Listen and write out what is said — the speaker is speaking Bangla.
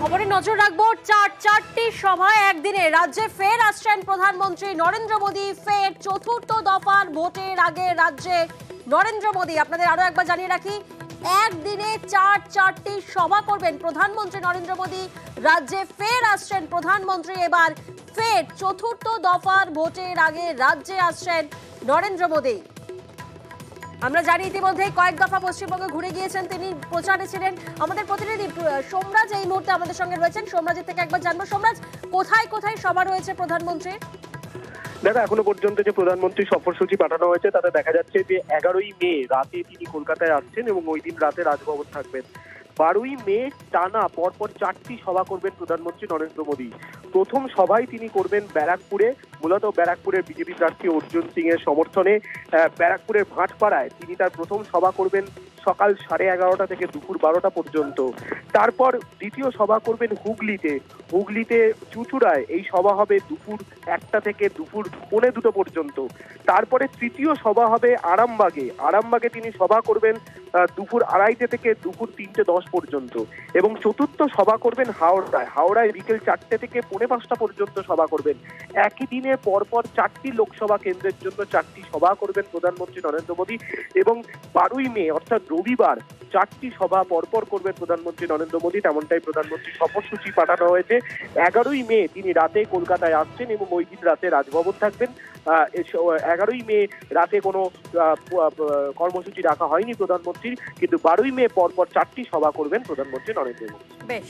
খবরে নজর রাখব, চার চারটি সভায় একদিনে রাজ্যে ফের আসছেন প্রধানমন্ত্রী নরেন্দ্র মোদী। ফের চতুর্থ দফার ভোটের আগে রাজ্যে নরেন্দ্র মোদী। আপনাদের আরও একবার জানিয়ে রাখি, একদিনে চার চারটি সভা করবেন প্রধানমন্ত্রী নরেন্দ্র মোদী। রাজ্যে ফের আসছেন প্রধানমন্ত্রী। এবার ফের চতুর্থ দফার ভোটের আগে রাজ্যে আসছেন নরেন্দ্র মোদী। আমরা জানি ইতিমধ্যে কয়েক দফা পশ্চিমবঙ্গে ঘুরে গিয়েছেন, তিনি প্রচারে ছিলেন। আমাদের প্রতিনিধি সোমরাজ এই মুহূর্তে আমাদের সঙ্গে রয়েছেন। সোমরাজের থেকে একবার জানব। সোমরাজ, কোথায় কোথায় সভা রয়েছে প্রধানমন্ত্রী? দেখো এখনও পর্যন্ত যে প্রধানমন্ত্রী সফরসূচি পাঠানো হয়েছে, তাতে দেখা যাচ্ছে যে এগারোই মে রাতে তিনি কলকাতায় আসছেন এবং ওই দিন রাতে রাজভবন থাকবেন। বারোই মে টানা পরপর চারটি সভা করবেন প্রধানমন্ত্রী নরেন্দ্র মোদী। প্রথম সভায় তিনি করবেন ব্যারাকপুরে, মূলত ব্যারাকপুরের বিজেপি প্রার্থী অর্জুন সিং এর সমর্থনে ব্যারাকপুরের ভাটপাড়ায় তিনি তার প্রথম সভা করবেন সকাল সাড়ে এগারোটা থেকে দুপুর বারোটা পর্যন্ত। তারপর দ্বিতীয় সভা করবেন হুগলিতে। হুগলিতে চুচুড়ায় এই সভা হবে দুপুর একটা থেকে দুপুর পৌনে দুটো পর্যন্ত। তারপরে তৃতীয় সভা হবে আরামবাগে। আরামবাগে তিনি সভা করবেন দুপুর আড়াইটে থেকে দুপুর তিনটে দশ পর্যন্ত। এবং চতুর্থ সভা করবেন হাওড়ায়। হাওড়ায় বিকেল চারটে থেকে পৌনে পাঁচটা পর্যন্ত সভা করবেন। একই দিনে পরপর চারটি লোকসভা কেন্দ্রের জন্য চারটি সভা করবেন প্রধানমন্ত্রী নরেন্দ্র মোদী। এবং বারোই মে, অর্থাৎ রবিবার, চারটি সভা পরপর করবেন প্রধানমন্ত্রী নরেন্দ্র মোদী। তেমনটাই প্রধানমন্ত্রী সফরসূচি পাঠানো হয়েছে। এগারোই মে তিনি রাতে কলকাতায় আসছেন এবং ওই দিন রাতে রাজভবন থাকবেন। এগারোই মে রাতে কোনো কর্মসূচি রাখা হয়নি প্রধানমন্ত্রীর। কিন্তু বারোই মে পরপর চারটি সভা করবেন প্রধানমন্ত্রী নরেন্দ্র মোদী। বেশ।